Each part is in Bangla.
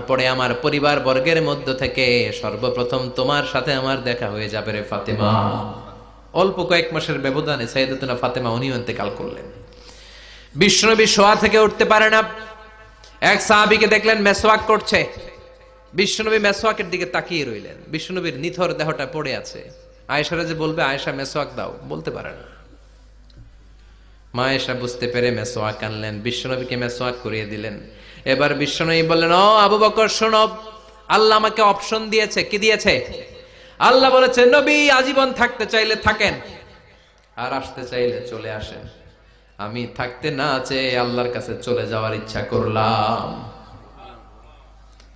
পরে আমার পরিবার বর্গের মধ্য থেকে সর্বপ্রথম তোমার সাথে আমার দেখা হয়ে যাবে রে ফাতেমা। অল্প কয়েক মাসের ব্যবধানে সাইদাতুনা ফাতেমা উনিও ইন্তেকাল করলেন। বিষ্ণুনবী শোয়া থেকে উঠতে পারে না। এক সাহাবীকে দেখলেন মেসওয়াক করছে। বিষ্ণুনবী মেসওয়াকের দিকে তাকিয়ে রইলেন। বিষ্ণুনবীর নিথর দেহটা পড়ে আছে। আয়েশারা যে বলবে, আয়েশা, মেসওয়াক দাও। বলতে পারে না। মা এসা বুঝতে পেরে মেসোয়াক আনলেন, বিশ্বনবীকে মেসোয়াক করিয়ে দিলেন। এবার বিশ্বনবী বললেন, ও আবু বকর, শোনো, আল্লাহ আমাকে অপশন দিয়েছে, কি দিয়েছে? আল্লাহ বলেছে, নবী আজীবন থাকতে চাইলে থাকেন, আর আসতে চাইলে চলে আসেন। আমি থাকতে না চেয়ে আল্লাহর কাছে চলে যাওয়ার ইচ্ছা করলাম।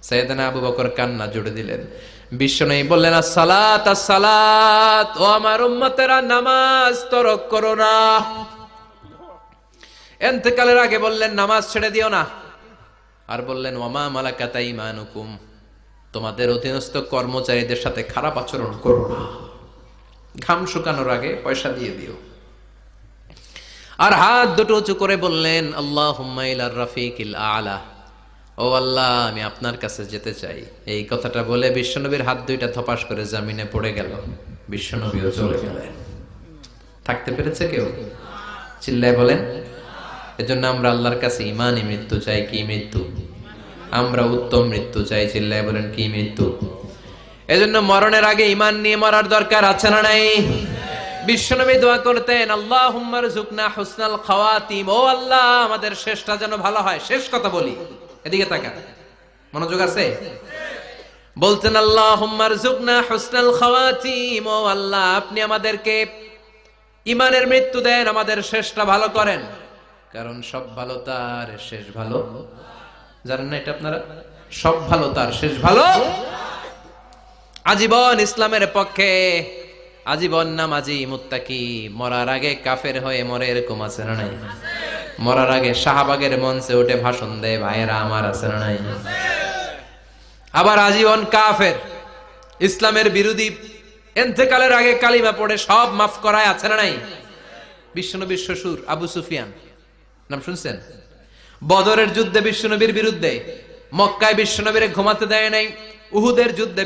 সৈয়দনা আবু বকর কান্না জুড়ে দিলেন। বিশ্বনবী বললেন সালাত সালাত ও আমার উম্মতেরা, নামাজ তরক করো না। এন্তেকালের আগে বললেন, নামাজ ছেড়ে দিও না। আর বললেন ওমা মালাকাতা ইমানুকুম তোমাদের অধীনস্থ কর্মচারীদের সাথে খারাপ আচরণ করো না। ঘাম শুকানোর আগে পয়সা দিয়ে দিও। আর হাত দুটো উঁচু করে বললেন আল্লাহ হুম্মাইলার রাফিকিল আলা। ও আল্লাহ, আমি আপনার কাছে যেতে চাই। এই কথাটা বলে বিশ্বনবীর হাত দুইটা থপাস করে জামিনে পড়ে গেল। বিশ্বনবীও চলে গেলেন। থাকতে পেরেছে কেউ? চিল্লায় বলেন এজন্য আমরা আল্লাহর কাছে ইমানই মৃত্যু চাই, কি মৃত্যু? আমরা উত্তম মৃত্যু চাই, চিল্লায় বলেন, কি মৃত্যু? এজন্য মরণের আগে ইমান নিয়ে মরার দরকার আছে না নাই? বিশ্বনবী দোয়া করতেন আল্লাহ হুম্মার জুকনা হুসনাল খাওয়াতিম। ও আল্লাহ, আমাদের শেষটা যেন ভালো হয়। শেষ কথা বলি, এদিকে তাকা মনোযোগ আছে? বলতেন আল্লাহ হুম্মার জুকনা হুসনাল খাওয়াতিম। ও আল্লাহ, আপনি আমাদেরকে ইমানের মৃত্যু দেন, আমাদের শেষটা ভালো করেন। কারণ সব ভালো তার শেষ ভালো। জানেন না এটা আপনারা? সব ভালো তার শেষ ভালো। আজীবন ইসলামের পক্ষে, আজীবন নামাজি মুত্তাকি, মরার আগে কাফের হয়ে মরে এরকম আছে না নাই? মরার আগে শাহবাগের মঞ্চে উঠে ভাষণ দেয়, ভাইয়েরা, আমার আছে না নাই? আবার আজীবন কাফের, ইসলামের বিরোধী, এন্তেকালের আগে কালিমা পড়ে সব মাফ করায় আছে না নাই? বিশ্বনবীর শ্বশুর আবু সুফিয়ান। নাম শুনছেন? বদরের যুদ্ধে বিশ্বনবীর বিরুদ্ধে মক্কায় বিশ্বনবীরে ঘুমাতে দেয় নাই উহুদের যুদ্ধে